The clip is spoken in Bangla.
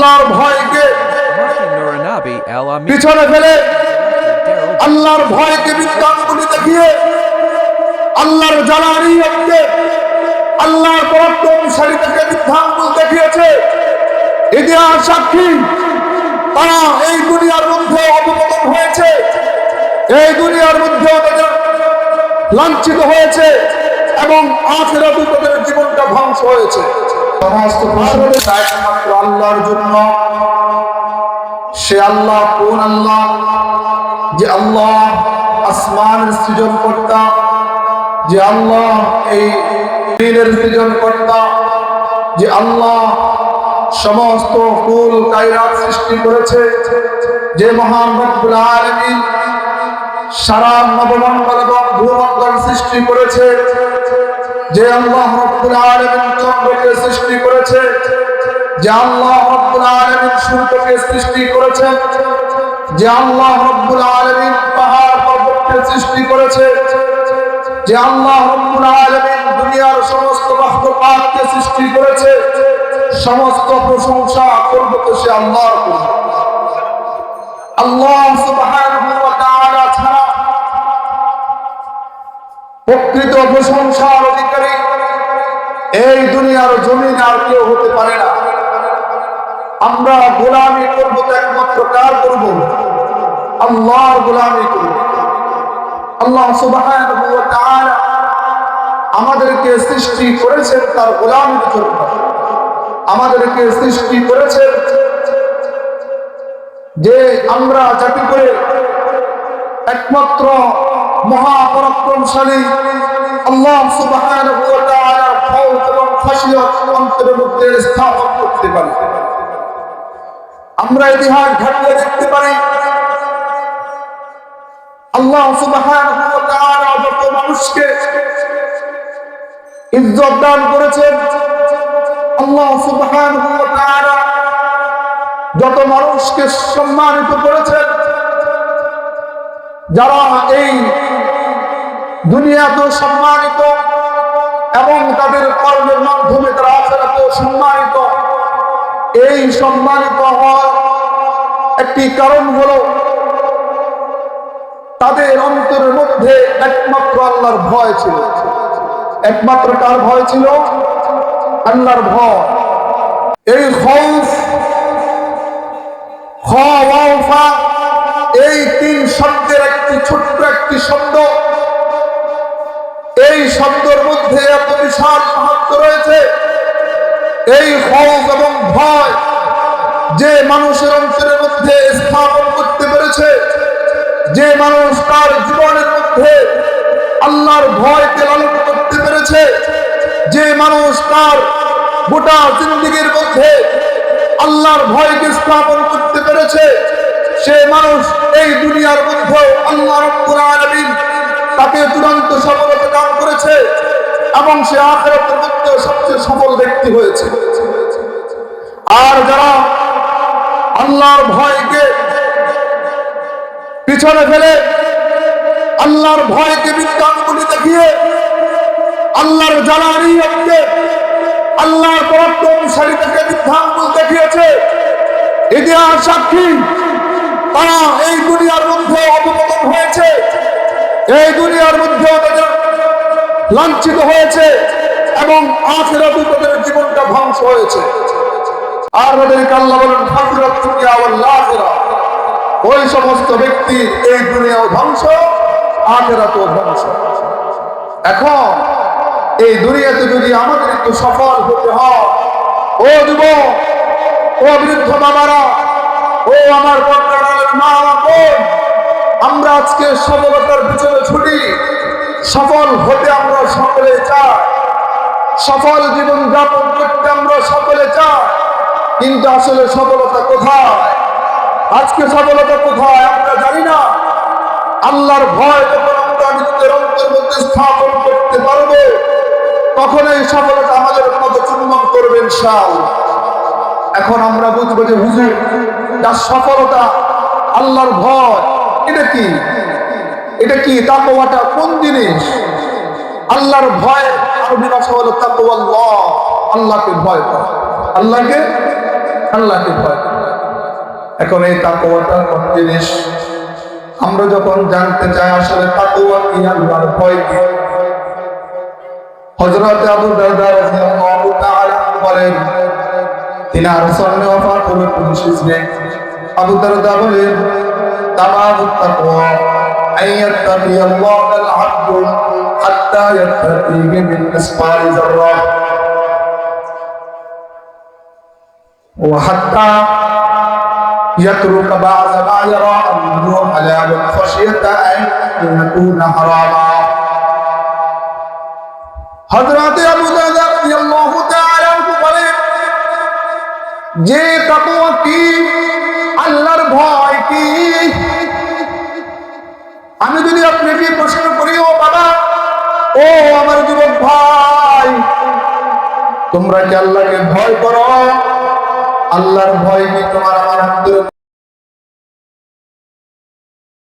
আল্লাহর ভয়কে পিছনে ফেলে আল্লাহর ভয়কে বিজ্ঞানগুলি দেখিয়ে আল্লাহর জালানিয়তকে আল্লাহর পরাক্রমশালীদেরকে বিধানগুলো দেখিয়েছে। ইতিহাস সাক্ষী, তারা এই দুনিয়ার মধ্যে অবমতন হয়েছে। এই দুনিয়ার মধ্যেও তাদের লাঞ্ছিত হয়েছে এবং আখেরাতে তাদের জীবনটা ধ্বংস হয়েছে। সমস্ত আল্লাহর জন্য। সে আল্লাহ, কোন আল্লাহ? যে আল্লাহ আসমানের সৃজনকর্তা, যে আল্লাহ এই দিনের সৃজনকর্তা, যে আল্লাহ সমস্ত কুল কায়রাত সৃষ্টি করেছে, যে মহান আলামিন সারা নবমণ্ডল এবং ভূমণ্ডল সৃষ্টি করেছে। যে আল্লাহ রব্বুল আলামিন চন্দ্রকে সৃষ্টি করেছে, যে আল্লাহ রব্বুল আলামিন সূর্যকে সৃষ্টি করেছেন যে আল্লাহ রব্বুল আলামিন পাহাড় পর্বতকে সৃষ্টি করেছে, যে আল্লাহ রব্বুল আলামিন দুনিয়ার সমস্ত মাখলুকাতকে সৃষ্টি করেছে, সমস্ত প্রশংসা করব তো সে আল্লাহর আল্লাহ প্রকৃত প্রশংসার অধিকারী। এই দুনিয়ার জমিন আর কেউ হতে পারে না। আমরা গোলামি করব তো একমাত্র কার করব? আল্লাহর গোলামি করব। আল্লাহ সুবহানাহু আমাদেরকে সৃষ্টি করেছেন তার গোলামির জন্য। আমাদেরকে সৃষ্টি করেছেন যে আমরা যাতে করে একমাত্র মহাপরাক্রমশালী আল্লাহ সুবহানাহু ওয়া তাআলার খৌফ এবং খাশিয়ত অন্তরের মধ্যে স্থাপন করতে পারি। আমরা ইতিহাস ঘাটলে দেখতে পারি, আল্লাহ সুবহানাহু ওয়া তাআলা যত মানুষকে ইজ্জত দান করেছেন, আল্লাহ সুবহানাহু ওয়া তাআলা যত মানুষকে সম্মানিত করেছেন যারা এই দুনিয়াতে সম্মানিত এবং তাদের কর্মের মাধ্যমে তারা আখেরাতেও সম্মানিত, এই সম্মানিত হওয়ার একটি কারণ হলো তাদের অন্তরের মধ্যে একমাত্র আল্লাহর ভয় ছিল। একমাত্র কার ভয় ছিল? আল্লাহর ভয়। এই খৌফ এই তিন শব্দের একটি ছোট্ট একটি শব্দ এই শব্দের মধ্যে এত বিশাল মাহাত্ম রয়েছে। এই খৌফ এবং ভয় যে মানুষের অন্তরের মধ্যে স্থাপন করতে পেরেছে, যে মানুষ তার জীবনের মধ্যে আল্লাহর ভয়কে লালন করতে পেরেছে, যে মানুষ তার গোটা জিন্দিগির মধ্যে আল্লাহর ভয়কে স্থাপন করতে পেরেছে সে মানুষ এই দুনিয়ার মধ্যেও আল্লাহ রব্বুল আলামিন তাকে চূড়ান্ত সফলতা দান করেছে এবং সে আখেরাতের মধ্যে সবচেয়ে সফল ব্যক্তি হয়েছে। আর যারা আল্লাহর ভয়কে পিছনে ফেলে, আল্লাহর ভয়কে বিজ্ঞানগুলি দেখিয়ে, আল্লাহর জ্বালানি জালানিয়তকে আল্লাহর পরাক্রমশালীদেরকে বিধানগুলো দেখিয়েছে, ইতিহাস সাক্ষী তারা এই দুনিয়ার মধ্যে অবমতন হয়েছে। এই দুনিয়ার তাদের লাঞ্ছিত হয়েছে এবং আখেরাতে তাদের জীবনটা ধ্বংস হয়েছে। আর তাদেরকে আল্লাহ বলেন হাজরত দুনিয়া আখিরা। ওই সমস্ত ব্যক্তি এই দুনিয়াও ধ্বংস, আখেরাতেও ধ্বংস। এখন এই দুনিয়াতে যদি আমাদের একটু সফল হতে হয়, ও যুব ও বৃদ্ধ বাবারা ও আমার মা আমরা আজকে সফলতার পিছনে ছুটি। সফল হতে আমরা সকলে চাই। সফল জীবন যাপন করতে আমরা সকলে চাই। কিন্তু আসলে সফলতা কোথায়? আজকে সফলতা কোথায় আমরা জানি না। আল্লাহর ভয় যখন আমরা নিজেদের অন্তর মধ্যে স্থাপন করতে পারব তখন এই সফলতা আমাদের মতো চুম্বন করবেন সাল এখন আমরা বুঝব যে হুজুর যার সফলতা আল্লাহর ভয়। এটা কি? এটা কি? তাকওয়াটা কোন জিনিস? আল্লাহর ভয় আরবি ভাষা হলো তাকওয়াল্লাহ, আল্লাহকে ভয় করা। আল্লাহকে? আল্লাহকে ভয়। এখন এই তাকওয়াটা কোন জিনিস? আমরা যখন জানতে চাই আসলে তাকওয়া কি, আল্লাহর ভয় কি? হযরত আবু দারদা রাদিয়াল্লাহু তাআলা বলেন তিনি আর সামনে ওফাত হলো 19 হিজরি আবু দারদা বলেন তামামু তাকওয়া আইয়াত্তাকি আল্লাহ আল আব্দ হাত্তা ইয়াত্তাকিহি মিন মিসকাল যাররা وحتى يترك بعض ما يرى أنه حلال خشية أن يكون حراما হযরত আবু যে তাকওয়া কি আল্লাহর ভয় কি? আমি যদি আপনাকে প্রশ্ন করি, ও বাবা, ও আমার যুবক ভাই, তোমরা কি আল্লাহকে ভয় করো? আল্লাহর ভয় কি তোমার আমার